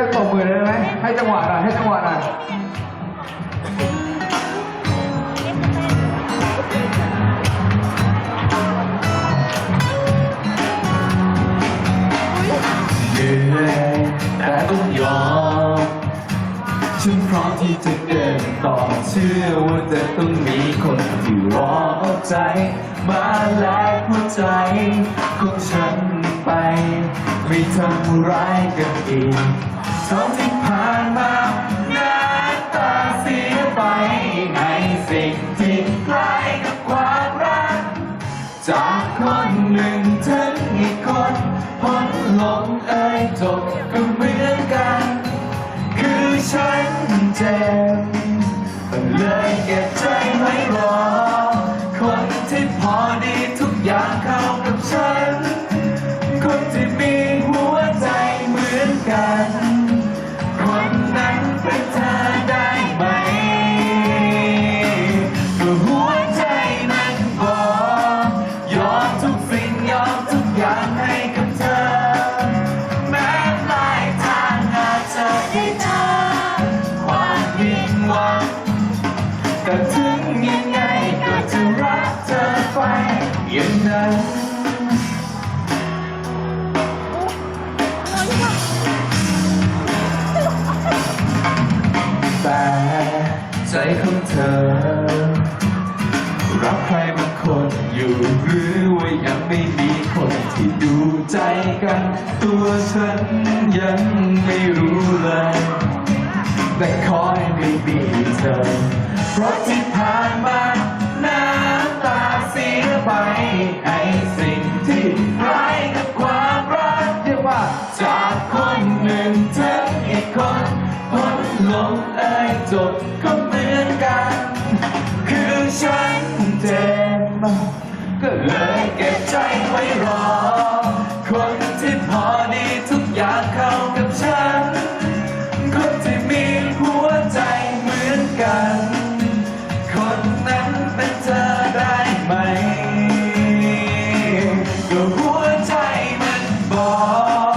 กันตบมือได้ไหมให้จังหวะหน่อยให้จังหวะหน่อยเหนื่อยแต่ต้องยอมฉันพร้อมที่จะเดินต่อเชื่อว่าจะต้องมีคนที่รอเอาใจ มาแลกหัวใจของฉันไป ไม่ทำร้ายกันอีก เท่าที่ผ่านมาน้าตาเสียไปในสิ่งที่คล้กับความรัก จากคนหนึ่งถึงอีกคนพ้นลมเอ่ยจบก็เหมือนกัน คือฉันเจ็บเลยเก็บใจไว้รอคนที่พอดีทุกอย่างเข้า หวังแต่ถึงยังไงก็จะรักเธอไปอย่างนั้นแต่ใจของเธอ รักใครบางคนอยู่หรือว่ายังไม่มีคนที่ดูใจกัน ตัวฉันยังไม่รู้เลย แต่ขอให้ไม่มีเธอ เพราะที่ผ่านมาน้ำตาเสียไป ไอ้สิ่งที่ร้ายกับความรักเรียกว่า จากคนหนึ่งถึงอีกคนพ้นลงเอ่ยจบก็เหมือนกัน คือฉัน ก็หัวใจมันบอก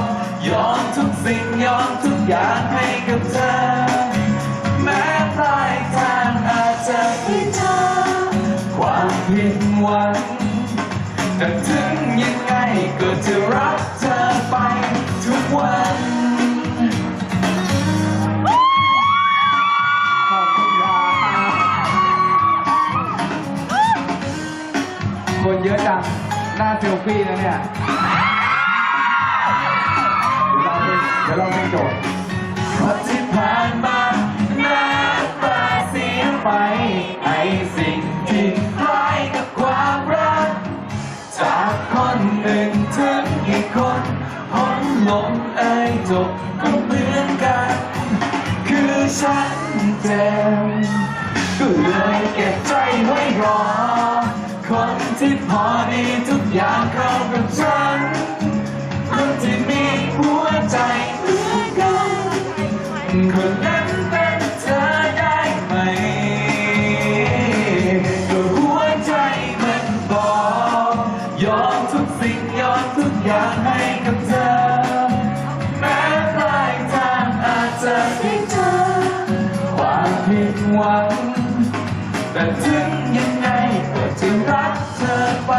ยอมทุกสิ่งยอมทุกอย่างให้กับเธอ แม้ปลายทางอาจจะไม่เจอความผิดหวังแต่ถึงยังไงก็จะรักเธอไปทุกวัน หน้าเซลฟี่นะเนี่ย เดี๋ยวเราไปโจทย์เพราะที่ผ่านมาน้ำตาเสียไปไอ้สิ่งที่คล้ายกับความรัก จากคนหนึ่งถึงอีกคนพ้นลมเอ่ยจบก็เหมือนกัน คือฉันเจ็บก็เลยเก็บใจไว้รอ คนที่พอดีทุกอย่างเข้ากับฉันคนที่มีหัวใจเหมือนกันคนนั้นเป็นเธอได้ไหมก็หัวใจมันบอกยอมทุกสิ่งยอมทุกอย่างให้กับเธอ แม้ปลายทางอาจจะได้เจอความผิดหวัง แต่ถึงยัง จึงรักเธอไป